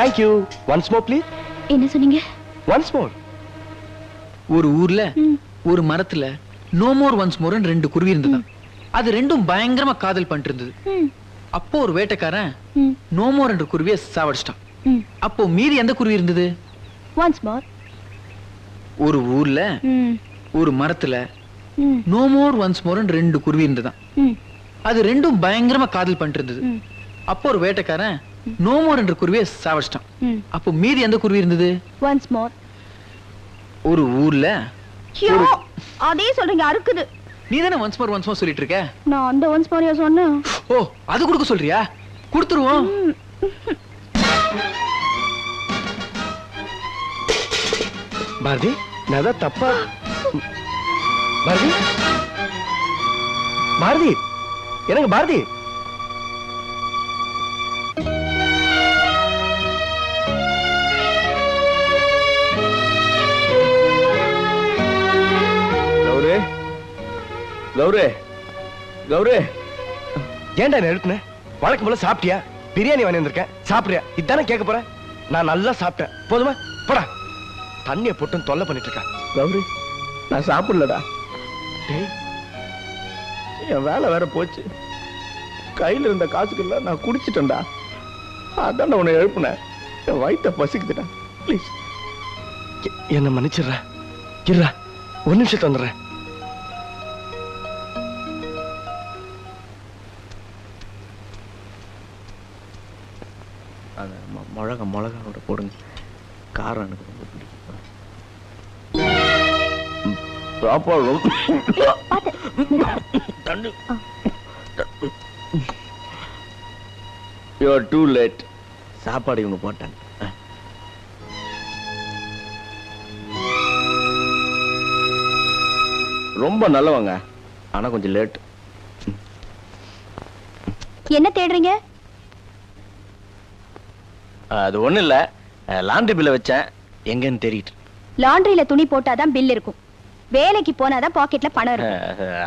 Thank you once more please என்ன சொன்னீங்க? Once more ஒரு ஊர்ல. ஒரு மரத்துல நோ மோர் ஒன்ஸ் மோர்னு ரெண்டு குருவி இருந்ததாம் அது ரெண்டும் பயங்கரமா காதல் பண்ணிட்டு இருந்தது அப்போ ஒரு வேட்டைக்காரன் நோ மோர் என்ற குருவியை சாவடிச்சிட்டான். அப்போ மீதி எந்த குருவி இருந்தது? Once more. ஒரு ஊர்ல ஒரு மரத்துல நோ மோர் ஒன்ஸ் மோர்னு ரெண்டு குருவி இருந்ததாம் ம், அது ரெண்டும் பயங்கரமா காதல் பண்ணிட்டு இருந்தது அப்போ ஒரு வேட்டைக்காரன் நோ மோர் என்ற குருவியை சாவடிச்சிட்டான் ம். அப்போ மீதி எந்த குருவி இருந்தது? Once more. ஒரு ஊர்ல ஐயோ, அதே சொல்றீங்க அறுக்குது. நீ தானே ஒன்ஸ் மோர் ஒன்ஸ் மோர் சொல்லிட்டு இருக்க? நான் அந்த ஒன்ஸ் மோரியா சொன்னேன். ஓ அது கொடுக்க சொல்றியா? கொடுத்துருவோம். பாரதி நான் தான் தப்பா பாரதி? பாரதி எனக்கு பாரதி கௌரு கௌரு. ஏன்டா என்ன எழுப்புன வழக்கம் போல சாப்பிட்டியா? பிரியாணி வாங்கி வந்திருக்கேன். சாப்பிடுறியா? இதானே கேட்க போறேன் நான் நல்லா சாப்பிட்டேன். போதுமா? போடா. தண்ணியை போட்டு தொல்லை பண்ணிட்டு இருக்கா கௌரி நான் சாப்பிடலடா. என் வேலை வேற போச்சு. கையில இருந்த காசுக்கெல்லாம் நான் குடிச்சிட்டேன்டா. அதான் உன்னை எழுப்புனேன் என் வயித்தை பசிக்குதுடா. ப்ளீஸ் என்னை மன்னிச்சிடுறா. இருடா. ஒரு நிமிஷத்து வந்துடுறேன். அந்த மொ- மிளகா மிளகாவோட போடுங்க. காரம் எனக்கு ரொம்ப பிடிக்கும். சாப்பாடு தண்ணி. யூஆர் டூ லேட் சாப்பாடு இவங்க போட்டாங்க. ரொம்ப நல்லவங்க. ஆனா கொஞ்சம் லேட் என்ன தேடுறீங்க? அது ஒண்ணும் இல்ல. லாண்ட்ரி பில்ல வச்சேன். எங்கன்னு தெரியிட்டு லாண்ட்ரியில துணி போட்டாதான் பில் இருக்கும். வேலைக்கு போனாதான் பாக்கெட்ல பணம் இருக்கும்.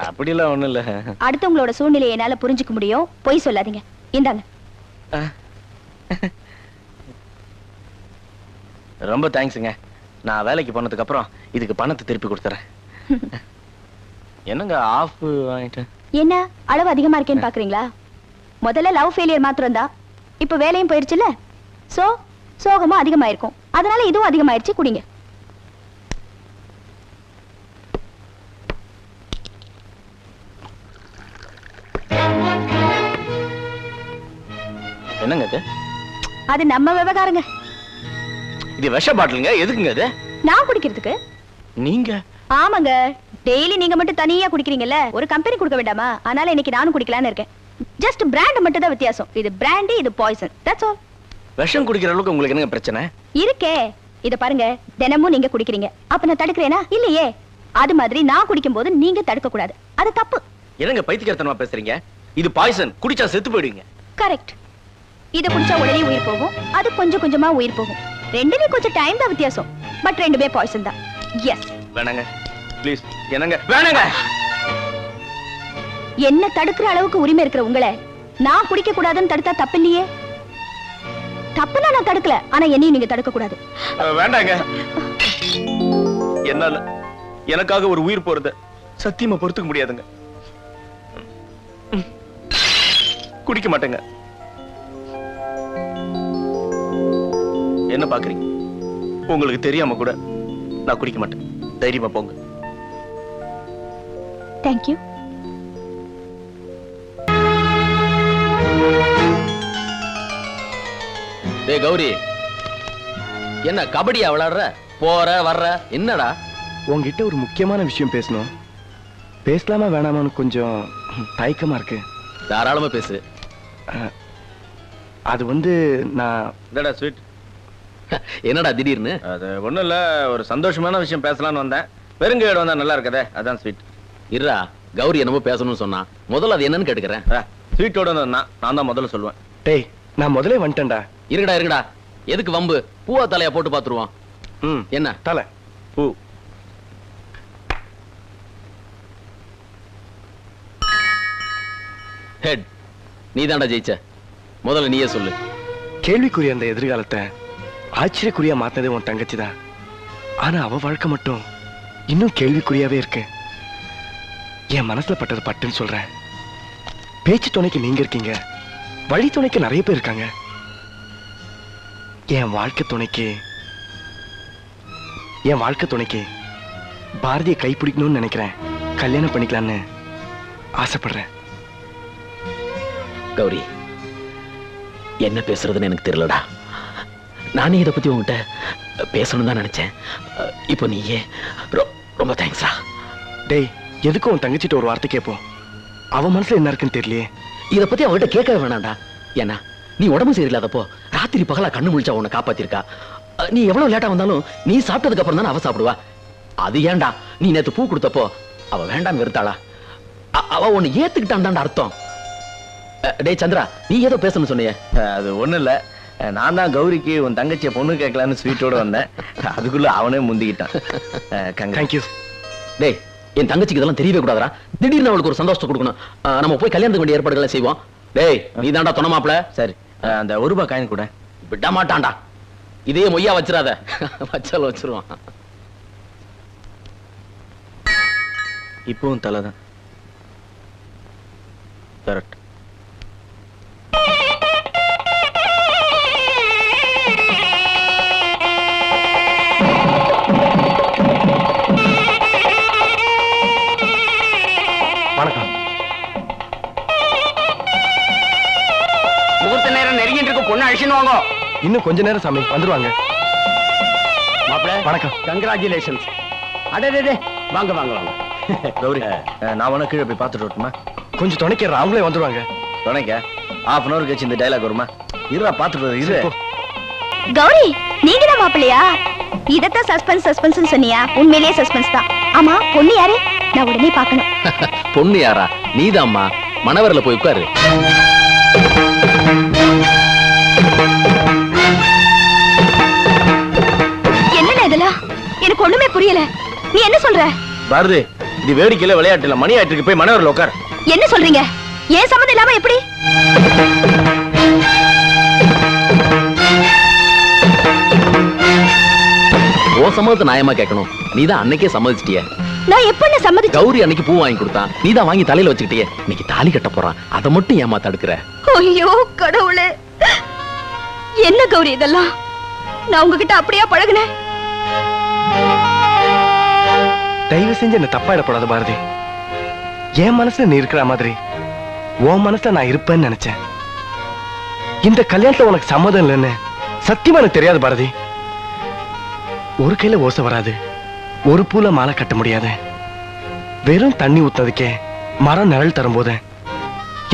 அப்படிலாம் ஒண்ணும் இல்ல. அடுத்தவங்களோட சூழ்நிலையை என்னால புரிஞ்சுக்க முடியும். பொய் சொல்லாதீங்க. இந்தாங்க. ரொம்ப தேங்க்ஸுங்க நான் வேலைக்கு போனதுக்கு அப்புறம் இதுக்கு பணத்தை திருப்பி கொடுத்துறேன். என்னங்க ஆஃப் வாங்கிட்டேன்? என்ன? அளவு அதிகமா இருக்கேன்னு பாக்குறீங்களா? முதல்ல லவ் ஃபெயிலியர் மாத்திரம் தான் இப்ப வேலையும் போயிருச்சுல சோ சோகமும் அதிகமாயிருக்கும். அதனால இதுவும் அதிகமாயிருச்சு குடிங்க. என்னங்க இது? அது நம்ம விவகாரங்க. இது விஷ பாட்டிலுங்க எதுக்குங்க இது? நான் குடிக்கிறதுக்கு. நீங்க? ஆமாங்க. டெய்லி நீங்க மட்டும் தனியா குடிக்கிறீங்கல்ல ஒரு கம்பெனி கொடுக்க வேண்டாமா? அதனால இன்னைக்கு நானும் குடிக்கலாம்னு இருக்கேன். ஜஸ்ட் பிராண்ட் மட்டும் தான் வித்தியாசம். இது பிராண்ட் இது பாய்சன் தட்ஸ் ஆல் விஷம் குடிக்கிற அளவுக்கு உங்களுக்கு என்னங்க பிரச்சனை? இருக்கே. இத பாருங்க தினமும் நீங்க குடிக்கிறீங்க. அப்ப நான் தடுக்கிறேனா? இல்லையே. அது மாதிரி நான் குடிக்கும்போது நீங்க தடுக்க கூடாது அது தப்பு. என்னங்க பைத்தியக்காரத்தனமா பேசுறீங்க? இது பாய்சன் குடிச்சா செத்து போயிடுவீங்க. கரெக்ட் இத குடிச்சா உடனே உயிர் போகும். அது கொஞ்சம் கொஞ்சமா உயிர் போகும். ரெண்டுலயும் கொஞ்சம் டைம் தான் வித்தியாசம். பட் ரெண்டுமே பாய்சன் தான். எஸ் வேணாங்க. ப்ளீஸ் என்னங்க? வேணாங்க! என்ன தடுக்கிற அளவுக்கு உரிமை இருக்கிற உங்களை நான் குடிக்க கூடாதுன்னு தடுத்தா தப்பு இல்லையே தப்புனா நான் தடுக்கல. ஆனா என்னையும் நீங்க தடுக்க கூடாது வேண்டாங்க. என்னால எனக்காக ஒரு உயிர் போறத சத்தியமா பொறுத்துக்க முடியாதுங்க. குடிக்க மாட்டேங்க. என்ன பாக்குறீங்க? உங்களுக்கு தெரியாம கூட நான் குடிக்க மாட்டேன். தைரியமா போங்க. தேங்க்யூ டேய் கௌரி. என்ன கபடியா விளையாடுற போற வர்ற? என்னடா? உங்ககிட்ட ஒரு முக்கியமான விஷயம் பேசணும். பேசலாமா வேணாமான்னு கொஞ்சம் தயக்கமா இருக்கு. தாராளமா பேசு. அது வந்து நான் என்னடா ஸ்வீட் என்னடா திடீர்னு? அது ஒண்ணும் இல்ல ஒரு சந்தோஷமான விஷயம் பேசலாம்னு வந்தேன். பெருங்கையோட வந்தா நல்லா இருக்கதே? அதான் ஸ்வீட் இருடா கௌரி என்னமோ பேசணும்னு சொன்னா. முதல்ல அது என்னன்னு கேட்டுக்கிறேன். ஸ்வீட்டோட வந்தா நான் தான் முதல்ல சொல்லுவேன். டேய் நான் முதலே வந்துட்டேன்டா. இருக்கடா இருக்கடா எதுக்கு வம்பு? பூவா தலையா போட்டு பாத்துருவோம். ம். என்ன? தலை. பூ. ஹெட் நீ தான்டா ஜெயிச்ச. முதல்ல நீயே சொல்லு. கேள்விக்குரிய அந்த எதிர்காலத்தை ஆச்சரியக்குறியா மாத்தினது உன் தங்கச்சி தான். ஆனா அவ வாழ்க்கை மட்டும் இன்னும் கேள்விக்குறியாவே இருக்கு. என் மனசுல பட்டது பட்டுன்னு சொல்றேன். பேச்சு துணைக்கு நீங்க இருக்கீங்க. வழி துணைக்கு நிறைய பேர் இருக்காங்க. என் வாழ்க்கை துணைக்கு என் வாழ்க்கை துணைக்கு பாரதியை கைப்பிடிக்கணும்னு நினைக்கிறேன். கல்யாணம் பண்ணிக்கலான்னு ஆசைப்படுறேன். கௌரி என்ன பேசுறதுன்னு எனக்கு தெரியலடா. நானே இதை பத்தி உங்ககிட்ட பேசணும் தான் நினைச்சேன். இப்போ நீயே ரொம்ப தேங்க்ஸா டேய் எதுக்கும் உன் தங்கச்சிட்ட ஒரு வார்த்தை கேட்போம்? அவ மனசுல என்ன இருக்குன்னு தெரியலையே. இத பத்தி அவகிட்ட கேட்கவே வேணாம்டா. ஏன்னா நீ உடம்பு சரியில்லாதப்போ ராத்திரி பகலா கண்ணு முழிச்சா உன்னை காப்பாத்திருக்கா. நீ எவ்வளவு லேட்டா வந்தாலும் நீ சாப்பிட்டதுக்கு அப்புறம் தானே அவ சாப்பிடுவா. அது ஏன்டா? நீ நேத்து பூ கொடுத்தப்போ அவ வேண்டாம் வெறுத்தாளா? அவ உன்னை ஏத்துக்கிட்டான்டான்டா அர்த்தம். டேய் சந்திரா நீ ஏதோ பேசணும்னு சொன்னியே. அது ஒண்ணும் இல்ல. நான் தான் கௌரிக்கு உன் தங்கச்சியை பொண்ணு கேட்கலான்னு ஸ்வீட்டோட வந்தேன். அதுக்குள்ள அவனே முந்திக்கிட்டான். தேங்க்யூ டேய் என் தங்கச்சிக்கு இதெல்லாம் தெரியவே கூடாதுடா. திடீர்னு அவளுக்கு ஒரு சந்தோஷத்தை கொடுக்கணும். நம்ம போய் கல்யாணத்துக்கு வேண்டிய ஏற்பாடுகளை செய்வோம். டேய் நீ தான்டா துணை மாப்பிள. சரி. அந்த ஒரு ரூபாய் காயின் கூட. விட மாட்டான்டா. இதே மொய்யா வச்சிடாத வச்சாலும் வச்சிருவான். இப்பவும் தலை தான் கரெக்ட் வணக்கம். முகூர்த்த நேரம் நெருங்கிட்டு இருக்கு பொண்ணு அழிச்சுன்னு வாங்க. இன்னும் கொஞ்ச நேரம் சாமி வந்துருவாங்க. மாப்பிள. வணக்கம். கங்க்ராச்சுலேஷன்ஸ் அடே வாங்க வாங்க வாங்க. கௌரி நான் வேணா கீழே போய் பார்த்துட்டு வரட்டுமா? கொஞ்சம் துணைக்கிற அவங்களே வந்துருவாங்க. துணைக்க? ஹாஃப் அன் அவர் கழிச்சு இந்த டைலாக் வருமா? இருடா பார்த்துட்டு இரு. கௌரி நீங்க தான் மாப்பிள்ளையா? இதத்தான் சஸ்பென்ஸ் சஸ்பென்ஸ் சொன்னியா? உண்மையிலேயே சஸ்பென்ஸ் தான். ஆமா பொண்ணு யாரு? நான் உடனே பார்க்கணும். பொண்ணு யாரா? நீதாம்மா. மணவரில் போய் உட்காரு. எனக்கு ஒண்ணுமே புரியல. நீ என்ன சொல்ற? பாரதி இது வேடிக்கையில விளையாட்டு இல்ல. மணி ஆயிட்டு இருக்கு போய் மனவரில் உட்கார் என்ன சொல்றீங்க? ஏன் சம்மந்தம் இல்லாம எப்படி? ஓ சம்மதத்தை நியாயமா கேட்கணும்? நீதான் அன்னைக்கே சம்மதிச்சிட்டிய. நான் எப்ப சம்மதிச்சு கௌரி அன்னைக்கு பூ வாங்கி கொடுத்தான் நீதான் வாங்கி தலையில வச்சுக்கிட்டியே. இன்னைக்கு தாலி கட்ட போறான். அதை மட்டும் ஏமா தடுக்கிற? ஐயோ கடவுளே. என்ன கௌரி இதெல்லாம்? நான் உங்ககிட்ட அப்படியா பழகுனேன்? தயவு செஞ்சு என்ன தப்பாயிடப்படாத பாரதி. என் மனசுல நீ இருக்கிற மாதிரி உன் மனசுல நான் இருப்பேன்னு நினைச்சேன். இந்த கல்யாணத்துல உனக்கு சம்மதம் இல்லைன்னு சத்தியமா எனக்கு தெரியாது பாரதி. ஒரு கையில ஓசை வராது ஒரு பூல மாலை கட்ட முடியாது. வெறும் தண்ணி ஊத்துனதுக்கே மரம் நிழல் தரும்போது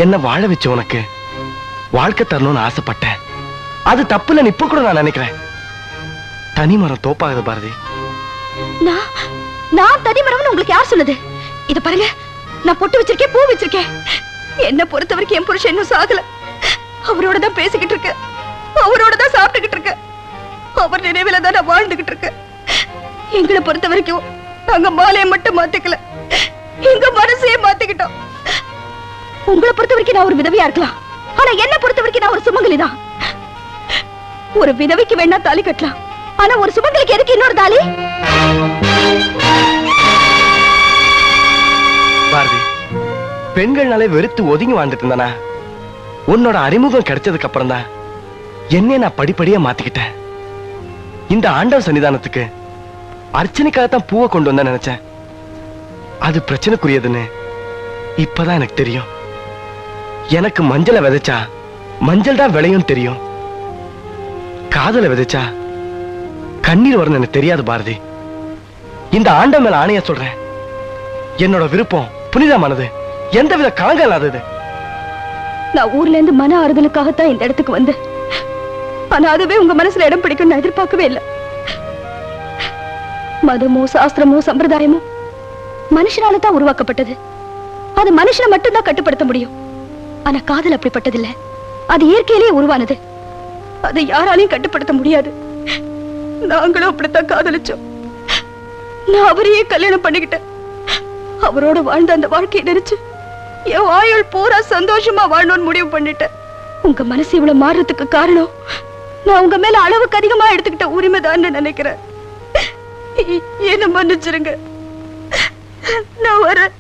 என்ன வாழ வச்ச உனக்கு வாழ்க்கை தரணும்னு ஆசைப்பட்டேன். அது தப்பு இல்லைன்னு இப்ப கூட நான் நினைக்கிறேன். தனி மரம் தோப்பாகுது பாரதி. நான் தனிமரம்னு தனி மரம்னு உங்களுக்கு யார் சொன்னது? இத பாருங்க நான் பொட்டு வச்சிருக்கேன் பூ வச்சிருக்கேன். என்ன பொறுத்த வரைக்கும் என் புருஷன் இன்னும் சாகல. அவரோட தான் பேசிக்கிட்டு இருக்கு. அவரோட தான் சாப்பிட்டுக்கிட்டு இருக்கு. அவர் நினைவுல தான் நான் வாழ்ந்துகிட்டு இருக்கு. எங்களை பொறுத்த வரைக்கும் நாங்க மாலையை மட்டும் மாத்திக்கல. எங்க மனசையே மாத்திக்கிட்டோம். உங்களை பொறுத்த வரைக்கும் நான் ஒரு விதவையா இருக்கலாம். ஆனா என்ன பொறுத்த வரைக்கும் நான் ஒரு சுமங்கலி தான். ஒரு விதவைக்கு வேணா தாலி கட்டலாம். ஆனா ஒரு சுமங்கலிக்கு எதுக்கு இன்னொரு தாலி? பாரதி பெண்கள்னாலே வெறுத்து ஒதுங்கி வாழ்ந்துட்டு இருந்தானா? உன்னோட அறிமுகம் கிடைச்சதுக்கு அப்புறம் தான் என்னைய நான் படிப்படியா மாத்திக்கிட்டேன். இந்த ஆண்டவ சன்னிதானத்துக்கு அர்ச்சனைக்காகத்தான் பூவை கொண்டு வந்தேன் நினைச்சேன். அது பிரச்சனைக்குரியதுன்னு இப்பதான் எனக்கு தெரியும். எனக்கு மஞ்சளை விதைச்சா மஞ்சள் தான் விளையும் தெரியும். காதலை விதைச்சா கண்ணீர் வரும்னு எனக்கு தெரியாது பாரதி. இந்த ஆண்டம் மேல ஆணைய சொல்றேன். என்னோட விருப்பம் புனிதமானது. எந்தவித கலங்க இல்லாதது. நான் ஊர்ல இருந்து மன ஆறுதலுக்காகத்தான் இந்த இடத்துக்கு வந்தேன். ஆனா அதுவே உங்க மனசுல இடம் பிடிக்கும் நான் எதிர்பார்க்கவே இல்லை. மதமோ சாஸ்திரமோ சம்பிரதாயமோ மனுஷனால தான் உருவாக்கப்பட்டது. அது மனுஷனை மட்டும்தான் கட்டுப்படுத்த முடியும். ஆனா காதல் அப்படிப்பட்டதில்லை. அது இயற்கையிலேயே உருவானது. அதை யாராலையும் கட்டுப்படுத்த முடியாது. நாங்களும் அப்படித்தான் காதலிச்சோம். நான் அவரையே கல்யாணம் பண்ணிக்கிட்டேன். அவரோட வாழ்ந்த அந்த வாழ்க்கையை நினைச்சு என் வாயுள் பூரா சந்தோஷமா வாழணும்னு முடிவு பண்ணிட்டேன். உங்க மனசு இவ்வளவு மாறுறதுக்கு காரணம் நான் உங்க மேல அளவுக்கு அதிகமா எடுத்துக்கிட்ட உரிமை தான் நினைக்கிறேன். என்ன மன்னிச்சிருங்க. நான் வரேன்.